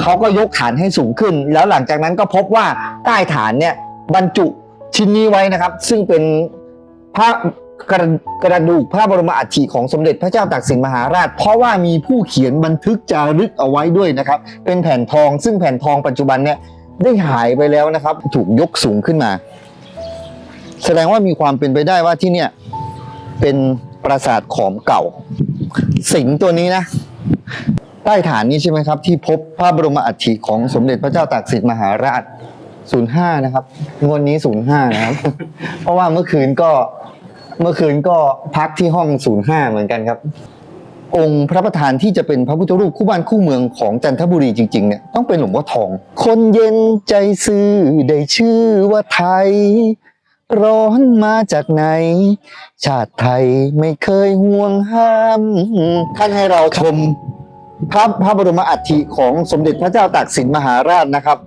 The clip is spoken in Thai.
เขาก็ยกฐานให้สูงขึ้น แล้วหลังจากนั้นก็พบว่าใต้ฐานเนี่ยบรรจุชิ้นนี้ไว้นะครับ ซึ่งเป็นพระกระกระดูกพระบรมอัฐิของสมเด็จพระเจ้าตากสินมหาราช เพราะว่ามีผู้เขียนบันทึกจารึกเอาไว้ด้วยนะครับ เป็นแผ่นทองซึ่งแผ่นทองปัจจุบันเนี่ยได้หายไปแล้วนะครับ ถูกยกสูงขึ้นมา แสดงว่ามีความเป็นไปได้ว่าที่เนี่ยเป็นปราสาทขอมเก่า สิงตัวนี้นะ ใต้ฐานนี้ใช่ไหมครับ ที่พบพระบรมอัฐิของสมเด็จพระเจ้าตากสินมหาราช 05 นะครับ งวดนี้ 05 นะครับ เพราะว่าเมื่อคืนก็เมื่อคืนก็พักที่ห้อง 05 เหมือนกันครับ องค์พระประธานที่จะเป็นพระพุทธรูปคู่บ้านคู่เมืองของจันทบุรีจริงๆเนี่ยต้องเป็นหลวงพ่อทอง คนเย็นใจซื่อได้ชื่อว่าไทย ร้อนมาจากไหน ชาติไทยไม่เคยห่วงห้าม ท่านให้เราชม พระพระบรมอัฐิของสมเด็จพระเจ้าตากสินมหาราชนะครับ